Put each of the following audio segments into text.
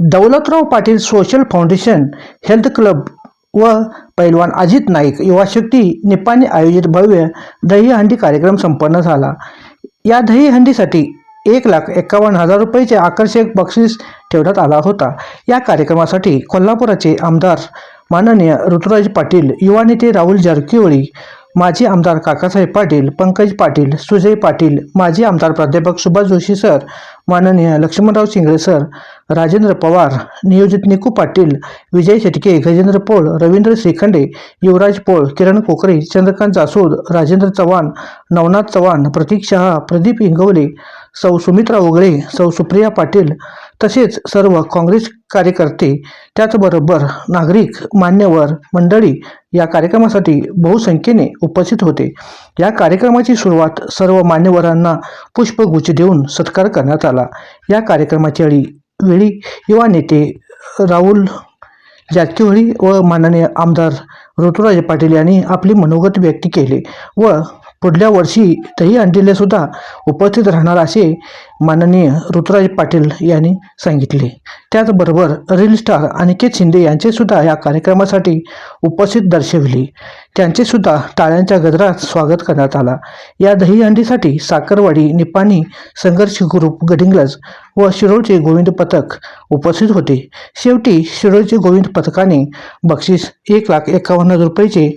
Daulatrao Patil social foundation health club व पैलवान अजित नाईक युवा शक्ती निपाणी आयोजित भव्य दहीहंडी कार्यक्रम संपन्न झाला. या दहीहंडीसाठी एक लाख एकावन्न हजार रुपयेचे आकर्षक बक्षीस ठेवण्यात आला होता. या कार्यक्रमासाठी कोल्हापुराचे आमदार माननीय ऋतुराज पाटील युवा नेते राहुल जारकिहोळी माजी आमदार काकासाहेब पाटील पंकज पाटील सुजय पाटील माजी आमदार प्राध्यापक सुभाष जोशी सर माननीय लक्ष्मणराव शिंगरे सर राजेंद्र पवार नियोजित निकू पाटील विजय शेटके गजेंद्र पोळ रवींद्र श्रीखंडे युवराज पोळ किरण कोकरे चंद्रकांत जासूद राजेंद्र चव्हाण नवनाथ चव्हाण प्रतीक शहा प्रदीप इंगवले सौ सुमित्रा उगळे सौ सुप्रिया पाटील तसेच सर्व काँग्रेस कार्यकर्ते त्याचबरोबर नागरिक मान्यवर मंडळी या कार्यक्रमासाठी बहुसंख्येने उपस्थित होते. या कार्यक्रमाची सुरुवात सर्व मान्यवरांना पुष्पगुच्छ देऊन सत्कार करण्यात आला. या कार्यक्रमाच्या वेळी वेळी युवा नेते राहुल जारकिहोळी व माननीय आमदार ऋतुराज पाटील यांनी आपली मनोगत व्यक्त केले व पुढल्या वर्षी दही अंडीले सुद्धा उपस्थित राहणार असे माननीय ऋतुराज पाटील यांनी सांगितले. त्याचबरोबर रील स्टार अनिकेत शिंदे यांचे सुद्धा या कार्यक्रमासाठी उपस्थित दर्शविले. त्यांचे सुद्धा टाळ्यांच्या गजरात स्वागत करण्यात आला. या दहीहंडीसाठी साखरवाडी निपाणी संघर्ष ग्रुप गडिंगलज व शिरोळचे गोविंद पथक उपस्थित होते. शेवटी शिरोळचे गोविंद पथकाने बक्षीस एक लाख एकावन्न हजार रुपयाचे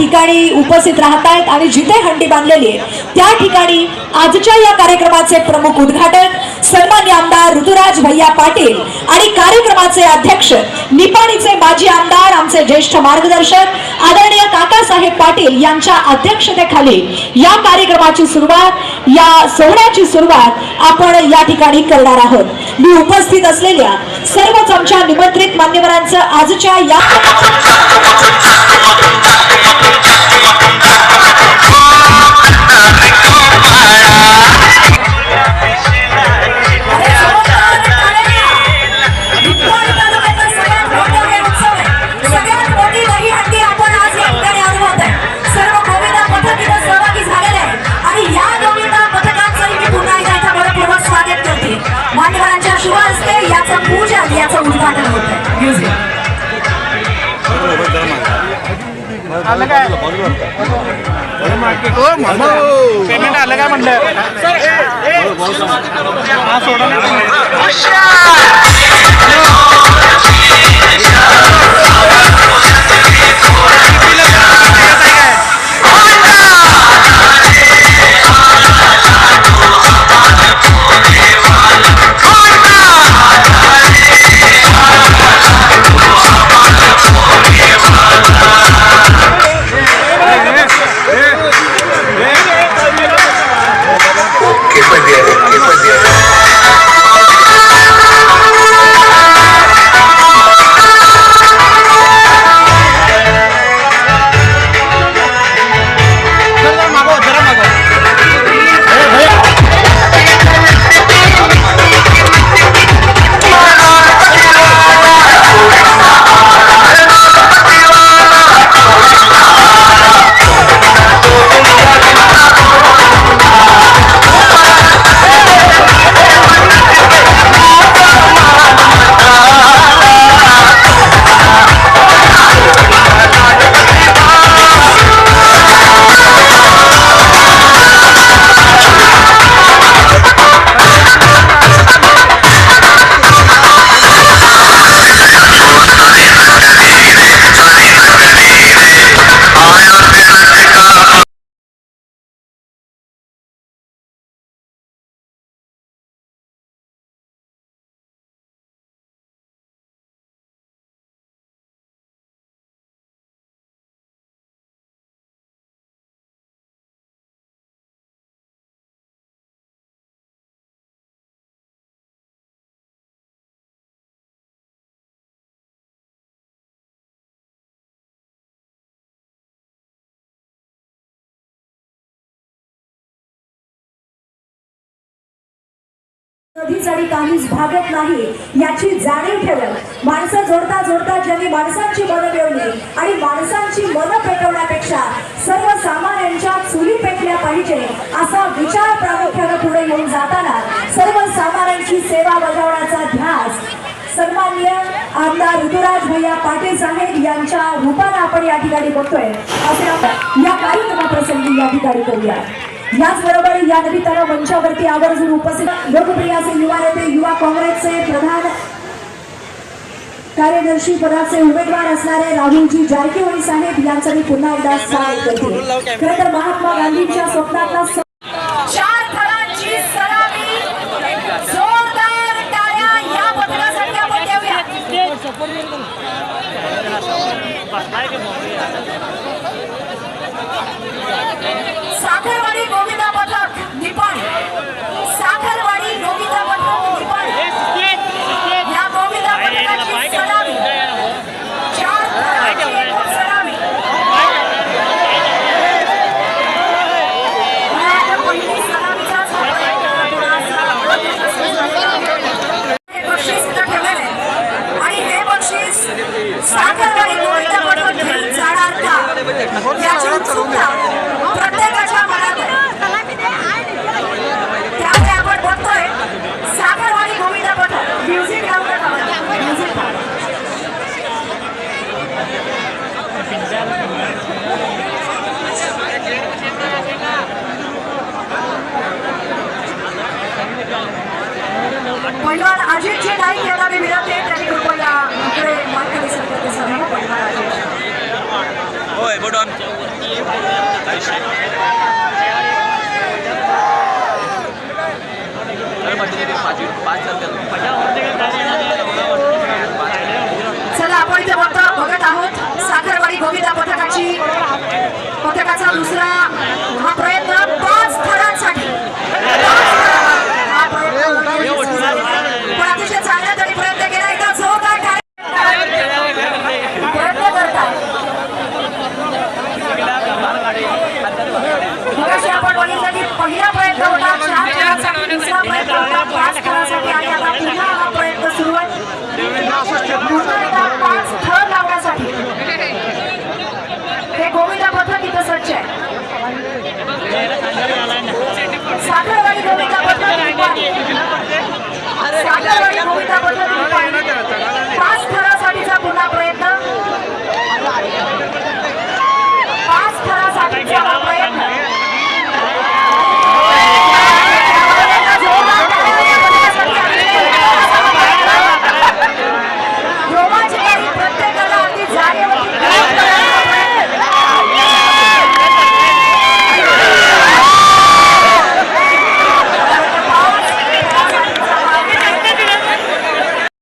ठिकाणी उपस्थित राहत आहेत आणि जिथे हंडी बांधलेली आहे त्या ठिकाणी आजच्या या कार्यक्रमाचे प्रमुख उद्घाटक सन्मान्य आमदार ऋतुराज भैया पाटील आणि कार्यक्रमाचे अध्यक्ष निपाणीचे माजी आमदार आमचे ज्येष्ठ मार्गदर्शक आदरणीय काकासाहेब पाटील यांच्या अध्यक्षतेखाली या कार्यक्रमाची सुरुवात या सोहळ्याची सुरुवात आपण या ठिकाणी करणार आहोत. मी उपस्थित असलेल्या सर्वच आमच्या निमंत्रित मान्यवरांचं आजच्या या पेमेंट आलं काय म्हणलं? हा सोडा कधीच आणि काहीच भागत नाही याची जाणीव ठेवत. माणसं जोडता जोडता ज्यांनी माणसांची मनं मिळवली आणि माणसांची मनं पेटवण्यापेक्षा सर्वसामान्यांच्या चुली पेटल्या पाहिजे असा विचार प्रामुख्यानं पुढे येऊन जाताना सर्वसामान्यांची सेवा बजावण्याचा ध्यास सन्मान्य आमदार ऋतुराज भैया पाटील साहेब यांच्या रूपानं आपण या ठिकाणी बघतोय. असे आपण या कार्यक्रमाप्रसंगी या ठिकाणी करूया. याचबरोबर या निमित्तानं मंचावरती आवर्जून उपस्थित लोकप्रिय असे युवा नेते युवा काँग्रेसचे प्रधान कार्यदर्शी पदाचे उमेदवार असणारे राहुलजी जारकीहोळी साहेब यांचं मी पुन्हा एकदा स्वागत करते. खरं तर महात्मा गांधींच्या स्वप्नातला દિવસે આપણે કોલેજ